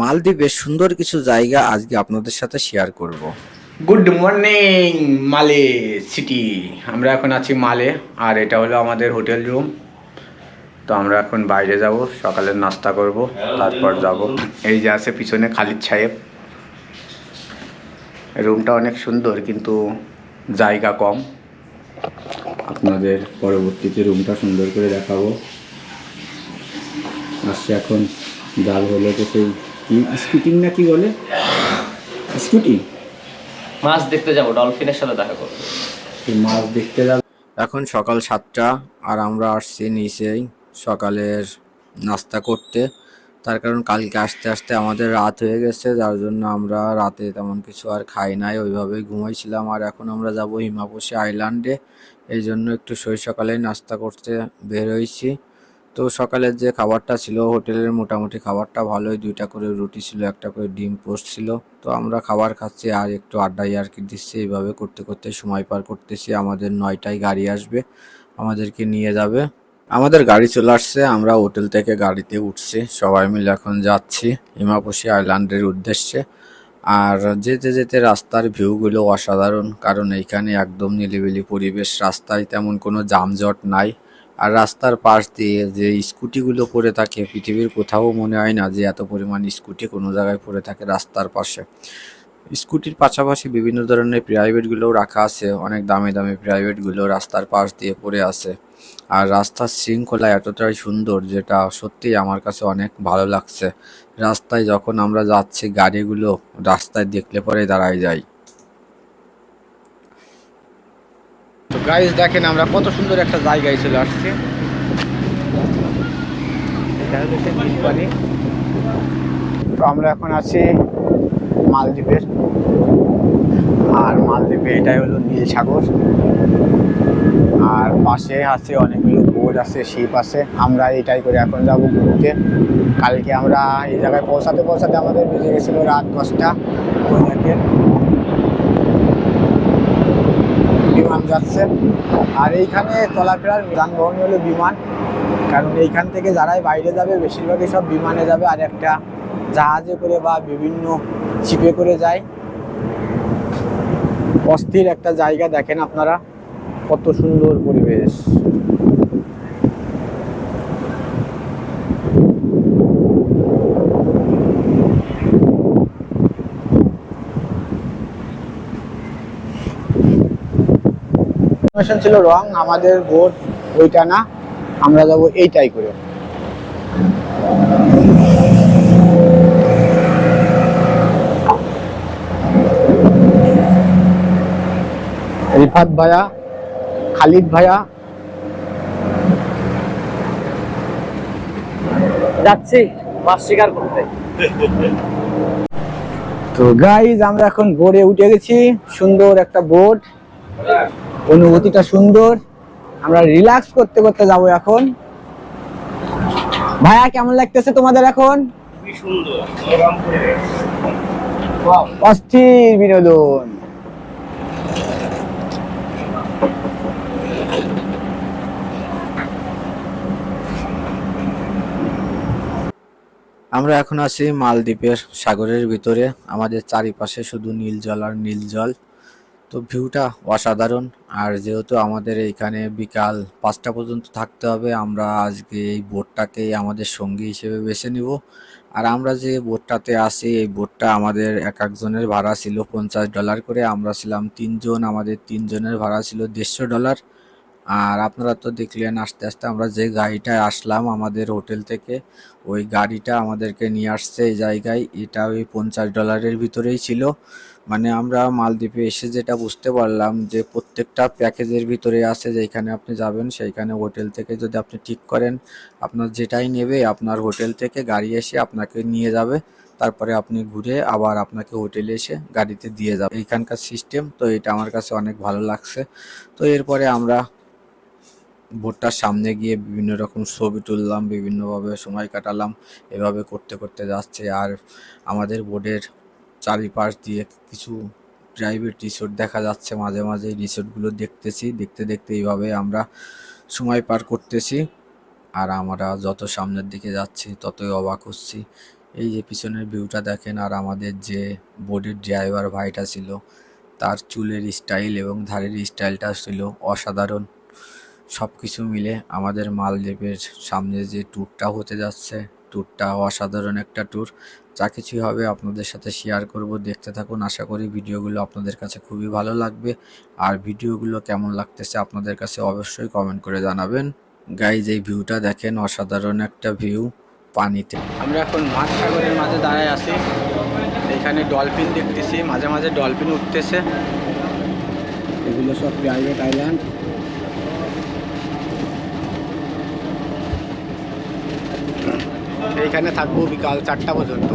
মালদ্বীপের সুন্দর কিছু জায়গা আজকে আপনাদের সাথে শেয়ার করব। গুড মর্নিং মালে সিটি আমরা এখন আছি মালে, আর এটা হলো আমাদের হোটেল রুম তো আমরা এখন বাইরে যাব, সকালে নাস্তা করব, তারপর যাব। এই যে আছে পিছনে খালিদ সাহেব। রুমটা অনেক সুন্দর, কিন্তু জায়গা কম। আপনাদের পরবর্তীতে রুমটা সুন্দর করে দেখাবো। আসছে এখন জাল হলো তো সেই স্কুটিং না কি বলে? স্কুটি মাছ দেখতে যাব ডলফিনের সাথে দেখা করব। এই মাছ দেখতে যাব। এখন সকাল সাতটা আর আমরা আসছি নিচেই সকালের নাস্তা করতে। তার কারণ কালকে আসতে আসতে আমাদের রাত হয়ে গেছে যার জন্য আমরা রাতে তেমন কিছু আর খাই নাই ওইভাবেই ঘুমাইছিলাম। আর এখন আমরা যাব হিমাপসি আইল্যান্ডে এই জন্য একটু সই সকালে নাস্তা করতে বের হয়েছি। তো সকালের যে খাবারটা ছিল, হোটেলের মোটামুটি খাবারটা ভালোই। দুইটা করে রুটি ছিল, একটা করে ডিম পোস্ট ছিল। তো আমরা খাবার খাচ্ছি আর একটু আড্ডাই আর কি দিচ্ছি। এইভাবে করতে করতে সময় পার করতেছি। আমাদের নয়টায় গাড়ি আসবে, আমাদেরকে নিয়ে যাবে। আমাদের গাড়ি চলে আসছে, আমরা হোটেল থেকে গাড়িতে উঠছি। সবাই মিলে এখন যাচ্ছি হিমাপসি আইল্যান্ডের উদ্দেশ্যে। আর যেতে যেতে রাস্তার ভিউগুলো অসাধারণ, কারণ এইখানে একদম নিলিবিলি পরিবেশ। রাস্তায় তেমন কোনো যানজট নাই। আর রাস্তার পাশ দিয়ে যে স্কুটিগুলো পড়ে থাকে, পৃথিবীর কোথাও মনে হয় না যে এত পরিমাণ স্কুটি কোনো জায়গায় পড়ে থাকে রাস্তার পাশে। স্কুটির পাশাপাশি বিভিন্ন ধরনের প্রাইভেটগুলোও রাখা আছে, অনেক দামি দামি প্রাইভেটগুলো রাস্তার পাশ দিয়ে পড়ে আছে। আর রাস্তার শৃঙ্খলা এতটাই সুন্দর যেটা সত্যিই আমার কাছে অনেক ভালো লাগছে। রাস্তায় যখন আমরা যাচ্ছি, গাড়িগুলো রাস্তায় দেখলে পরে দাঁড়ায় যাই গাইজ দেখেন আমরা কত সুন্দর একটা জায়গায় চলে আসছি। তো আমরা এখন আছি মালদ্বীপের আর মালদ্বীপে এটাই হলো নীল সাগর। আর পাশে আছে অনেকগুলো বোট আছে শিপ আছে। আমরা এটাই করে এখন যাব ঘুরতে। কালকে আমরা এই জায়গায় পৌঁছাতে পৌঁছাতে আমাদের বেজে গেছিল রাত দশটা। ওই বিমান যাচ্ছে। আর এইখানে চলাফেরার যানবাহনই হলো বিমান। কারণ এইখান থেকে যারাই বাইরে যাবে, বেশিরভাগই সব বিমানে যাবে। আর একটা জাহাজে করে বা বিভিন্ন ছিপে করে যায়। অস্থির একটা জায়গা দেখেন আপনারা। কত সুন্দর পরিবেশ। ইনফরমেশন ছিল রং আমাদের বোট ওইটা না আমরা যাব এইটাই করে। রিফাত ভাইয়া খালিদ ভাইয়া। যাচ্ছি মাছ শিকার করতে। তো গাইজ আমরা এখন বোর্ডে উঠে গেছি সুন্দর একটা বোর্ড অনুভূতিটা সুন্দর। আমরা রিল্যাক্স করতে করতে যাব এখন। ভাইয়া কেমন লাগতেছে তোমাদের এখন? অস্থির বিনোদন। আমরা এখন আছি মালদ্বীপের সাগরের ভিতরে। আমাদের চারিপাশে শুধু নীল জল আর নীল জল। তো ভিউটা অসাধারণ। আর যেহেতু আমাদের এইখানে বিকাল পাঁচটা পর্যন্ত থাকতে হবে, আমরা আজকে এই বোটটাকেই আমাদের সঙ্গী হিসেবে বেছে নিব। আর আমরা যে বোটটাতে আসি এই বোটটা আমাদের এক একজনের ভাড়া ছিল পঞ্চাশ ডলার করে। আমরা ছিলাম তিনজন, আমাদের তিনজনের ভাড়া ছিল দেড়শো ডলার। আর আপনারা তো দেখলেন আস্তে আস্তে আমরা যে গাড়িটায় আসলাম আমাদের হোটেল থেকে, ওই গাড়িটা আমাদেরকে নিয়ে আসছে এই জায়গায়। এটা ওই পঞ্চাশ ডলারের ভিতরেই ছিল। মানে আমরা মালদ্বীপে এসে যেটা বুঝতে পারলাম যে প্রত্যেকটা প্যাকেজের ভিতরে আছে, যেখানে আপনি যাবেন সেইখানে হোটেল থেকে যদি আপনি ঠিক করেন, আপনার যেটাই নেবে আপনার হোটেল থেকে গাড়ি এসে আপনাকে নিয়ে যাবে। তারপরে আপনি ঘুরে আবার আপনাকে হোটেলে এসে গাড়িতে দিয়ে যাবে। এইখানকার সিস্টেম তো এটা আমার কাছে অনেক ভালো লাগছে। তো এরপরে আমরা বোটটার সামনে গিয়ে বিভিন্ন রকম ছবি তুললাম, বিভিন্নভাবে সময় কাটালাম, এভাবে করতে করতে যাচ্ছে। আর আমাদের বোর্ডের চারিপাশ দিয়ে কিছু প্রাইভেট রিসোর্ট দেখা যাচ্ছে, মাঝে মাঝে রিসোর্টগুলো দেখতেছি, দেখতে দেখতে এইভাবে আমরা সময় পার করতেছি। আর আমরা যত সামনের দিকে যাচ্ছি, ততই অবাক হচ্ছি। এই যে পিছনের ভিউটা দেখেন, আর আমাদের যে বোর্ডের ড্রাইভার ভাইটা ছিল, তার চুলের স্টাইল এবং ধারের স্টাইলটা ছিল অসাধারণ। সব কিছু মিলে আমাদের মালদ্বীপের সামনে যে ট্যুরটা হতে যাচ্ছে ট্যুরটা অসাধারণ একটা ট্যুর যা কিছুই হবে আপনাদের সাথে শেয়ার করব, দেখতে থাকুন। আশা করি ভিডিওগুলো আপনাদের কাছে খুবই ভালো লাগবে। আর ভিডিওগুলো কেমন লাগতেছে আপনাদের কাছে অবশ্যই কমেন্ট করে জানাবেন। গাইজ এই ভিউটা দেখেন, অসাধারণ একটা ভিউ পানিতে। আমরা এখন মাছ সাগরের মাঝে দাঁড়ায় আছি। এখানে ডলফিন দেখতেছি, মাঝে মাঝে ডলফিন উঠতেছে। এগুলো সব প্রাইভেট আইল্যান্ড এইখানে থাকব বিকাল চারটা পর্যন্ত।